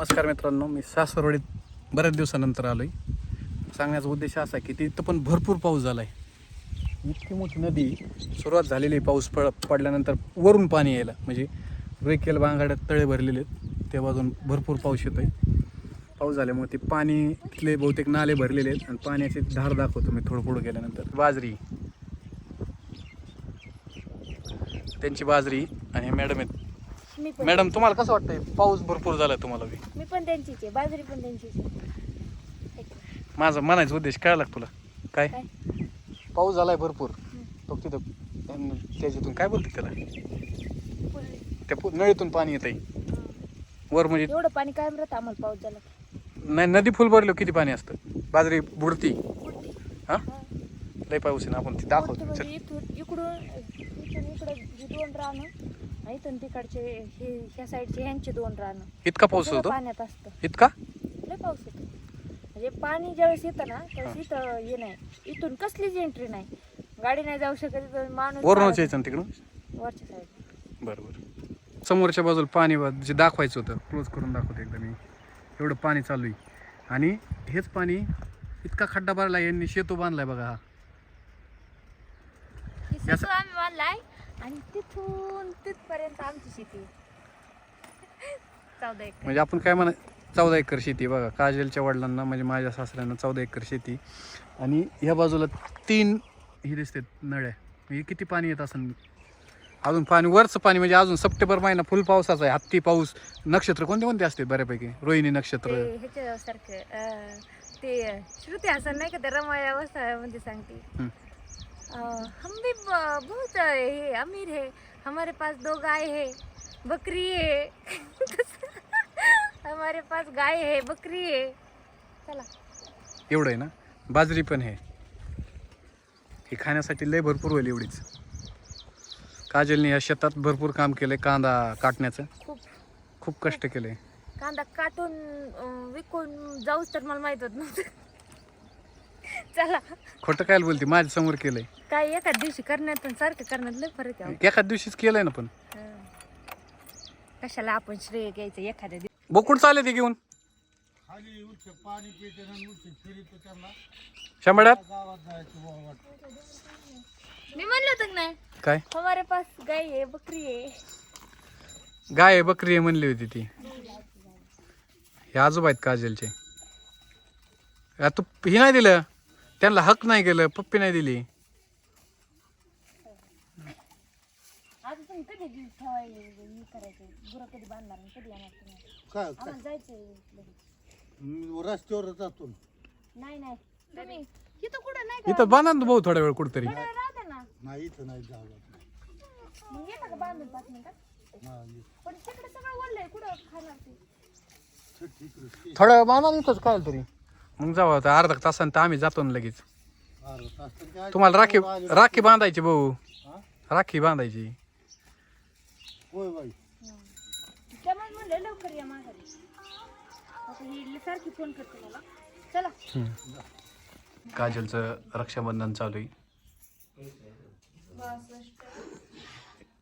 नमस्कार मित्रांनो मी सासवडीत बऱ्याच दिवसानंतर आलो आहे सांगण्याचा उद्देश असा आहे की तिथं पण भरपूर पाऊस झाला आहे इतकी मोठी नदी सुरुवात झालेली आहे पाऊस पड पडल्यानंतर वरून पाणी यायला. म्हणजे रेकेल बांगाड्यात तळे भरलेले आहेत त्या बाजून भरपूर पाऊस येतो आहे पाऊस झाल्यामुळे ते पाणी तिथले बहुतेक नाले भरलेले आहेत आणि पाण्याची धार दाखवतो मी थोडं पुढं गेल्यानंतर. बाजरी. त्यांची बाजरी आणि मॅडम आहेत. मी पण मॅडम तुम्हाला कसं वाटतंय? पाऊस भरपूर झाला तुम्हाला बी. मी पण त्यांचीच आहे बाजरी पण त्यांचीच आहे. माझा म्हणायचा उद्देश कळला का तुला? काय? काय? पाऊस झालाय भरपूर. तो तिथं अन त्याच्यातून काय बोलते त्याला? त्या पु- नळीतून पाणी येत आहे वर म्हणजे एवढं पाणी कायम राहतं आम्हाला पाऊस झाला की. नाही नदी फुल भरलो किती पाणी असतं? बाजरी बुडती. हा? हा. लय पाऊस आहे ना आपण ती दाखवतो. म्हणजे. इथून इकडून इथून इकडं ही दोन रानं आणि इथून तिकडचे हे ह्या साईडचे ह्यांचे दोन रानं. इतका पाऊस सगळं होतो? पाण्यात असतं. इतका? लय पाऊस होतो. म्हणजे पाणी ज्यावेळेस येतं ना त्यावेळेस इथं हे नाही. इथून कसलीच एंट्री नाही. गाडी नाही जाऊ शकत इथं माणूस वरूनच यायचं ना तिकडून. वरच्या साईड बरं बरं. समोरच्या बाजूला पाणी वा- जे दाखवायचं होतं क्लोज करून दाखवतो एकदा मी. एवढं पाणी चालू आहे. आणि हेच पाणी इतका खड्डा भरला यांनी शेतू बांधलाय बघा हा. ही याचं- आम्ही बांधलाय. आणि तिथून तिथपर्यंत आमची शेती. चौदा एकर. म्हणजे आपण काय म्हणा चौदा एकर शेती बघा. काजलच्या वडिलांना म्हणजे माझ्या सासऱ्यांना चौदा एकर शेती. आणि ह्या बाजूला तीन ही दिसते नळ्या. म्हणजे किती पाणी येत असेल अजून पाणी वरचं पाणी म्हणजे अजून सप्टेंबर महिना फुल पावसाचा आहे. हत्ती पाऊस नक्षत्र कोणते कोणते असते बऱ्यापैकी? रोहिणी नक्षत्र. ते ह्याच्यासारखं अं, ते श्रुती हसन नाही का ते रमाया अवस्था म्हणजे सांगते. हम भी बहुत हे अमीर है हमारे पास दो गाय है बकरी है। हमारे पास गाय है बकरी है। चला। एवढं आहे ना? बाजरी पण आहे. हे खाण्यासाठी लय भरपूर होईल एवढीच. काजलने या शेतात भरपूर काम केलंय कांदा काटण्याचं. खूप. खूप कष्ट केले कांदा काटून अं, विकून जाऊच तर मला माहीत होत नव्हतं. चला. खोटं काय बोलते? माझ्यासमोर केलंय. काय एखाद दिवशी करण्यात सारखं करण्यात लय फरक आहे एखाद दिवशीच केलंय ना पण. हं. कशाला आपण श्रेय घ्यायचं एखाद्या दिवशी? बोकुड चाले ते घेऊन. खाली उच्च पाणी पिते आणि उच्च फिरित त्यांना शंभरात? गावात जायचं बाबा वाटतं मी म्हणलं होतं की नाही? काय? हमारे पास गाय आहे बकरी आहे. गाय आहे, बकरी आहे म्हणली होती ती. हे आजोबा आहेत काजलचे. आ, तू ही नाही दिलं? त्यांना हक नाही केलं पप्पी नाही दिली. आता तुम्ही कधी ठेवायला हे करायचं गुरं कधी बांधणार आणि कधी येणार तुम्ही काय? आम्हाला जायचंय लगेच. मी रस्त्यावर जातो नाही नाही. तुम्ही इथं कुठं नाही का? इथं बांधा ना भाऊ थोडा वेळ कुठतरी. थोडं वेळ राहते ना. नाही इथं नाही जावं लागत. मग येतं का बांधून पाच मिनिटात नाही पण तिकडे सगळं ओढलंय कुठं खाणार ते? ते तिकडे ते थोड्या वेळ बांधा इथंच काय तरी. मग जाऊ आता अर्धा तासानं तर आम्ही जातो ना लगेच. तुम्हाला राखी. राखी बांधायची भाऊ? राखी बांधायची. होय बाई. त्यामुळे म्हणलं लवकर या माघारी. आता ही सारखी फोन करते मला. चला. काजलचं रक्षाबंधन चालू आहे.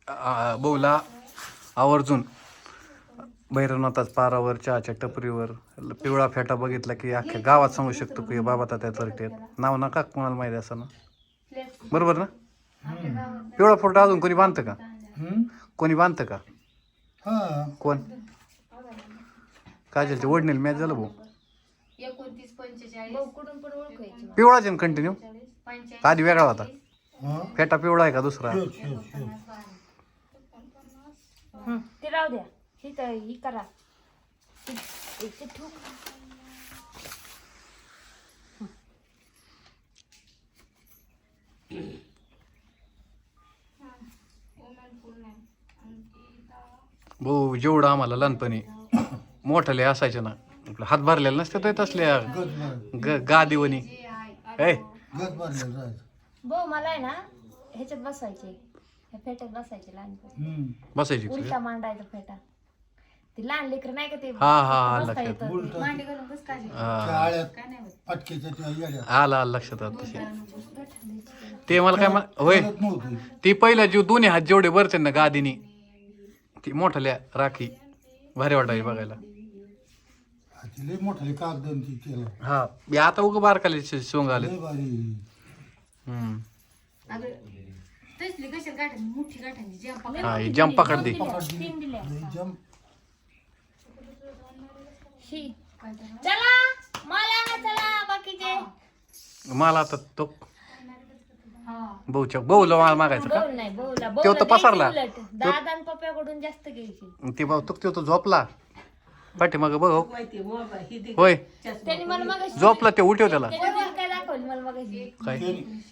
आ- भाऊला आवर्जून. भैरवनाथाच पारावर चहाच्या टपरीवर पिवळा फेटा बघितला की अख्ख्या गावात सांगू शकतो की बाबा तात्या तरटे नाव नका कोणाला माहिती असं ना? बरोबर ना? पिवळा फोटा अजून कोणी बांधतं का? कोणी बांधतं का? हा. कोण? काजलचे वडणील मॅच झालं भाऊ. पिवळाच आहे कंटिन्यू आधी वेगळा होता. हा? फेटा पिवळा आहे का दुसरा. ते राहू द्या. ही तर ही करा ते ठेवू. भाऊ जेवढं आम्हाला लहानपणी मोठाले असायचे ना आपलं हात भरलेला नसते तर तसल्या भर ग जायचं भाऊ मला आहे ना ह्याच्यात बसायचे. फेट्यात बसायचे लहानपणी. हम्म. बसायची उलटा मांडायचा फेटा. ते लहान लेकर नाही का ते? हा, हा, हा, बसता लक्षात. येतं. ते. उलटं मांडी घालून बस काय हा. त्या आळ्यात पटकेच्या त्या येड्यात आला आला लक्षात आलं तसे ते मला काय म्हण- होय. नव्हतं. ती पहिल्या जीव दोन्ही हात जेवढे भरते ना गादीनी ती मोठाल्या राखी भारी वाटायची बघायला. हा, ती लय मोठाले कागद आणि ती केलं हा मी आता उगं बारकाले सोंग आले लय भारी. हम्म. अगं तसली कशा गाठण मोठी गाठांची ज्या पकडा हा ही जंप पकड दे लय जम शी चला मला ना चला बाकीचे. मला आता तो हा. भाऊच्या भाऊला मला मागायचं का? बोल नाही बोला तो तर पसरला. दादा आणि पप्प्याकडून जास्त घ्यायची. ते भाऊ तो तो झोपला. पाठी मग बघ. हो. होय. त्यांनी मला मग झोपला ते उठव त्याला. काय दाखवली? मला मग काय?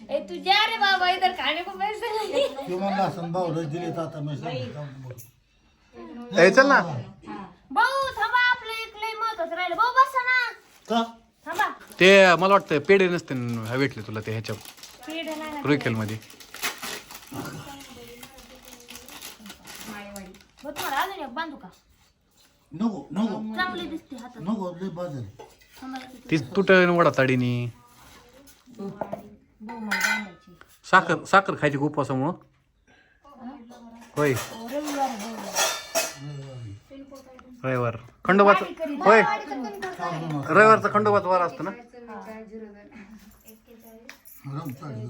ए तू जा रे बाबा इधर खाने को पैसे नाही ते म्हणलं असं भाऊ लय दिलेत आता मी सांगितलं. ए, चल ना. भाऊ थांबा. लय महत्वाचं राहिलं भाऊ बसा ना का थांबा ते मला वाटतं पेढे नसते न भेटले तुला ते ह्याच्या पीड नाही ना. रुईकेल मध्ये हो तुम्हाला अजून एक बांधू का नको नको चांगली दिसते हातात नको लय बाजार थांबा किती ती तुट वडा ताडीनी भाऊ मला बांधायची साखर साखर खायची खूप उपवासामुळं होय रविवार. खंडोबाच होय. रविवारचा खंडोबाचा वार असतो ना? रम चालेल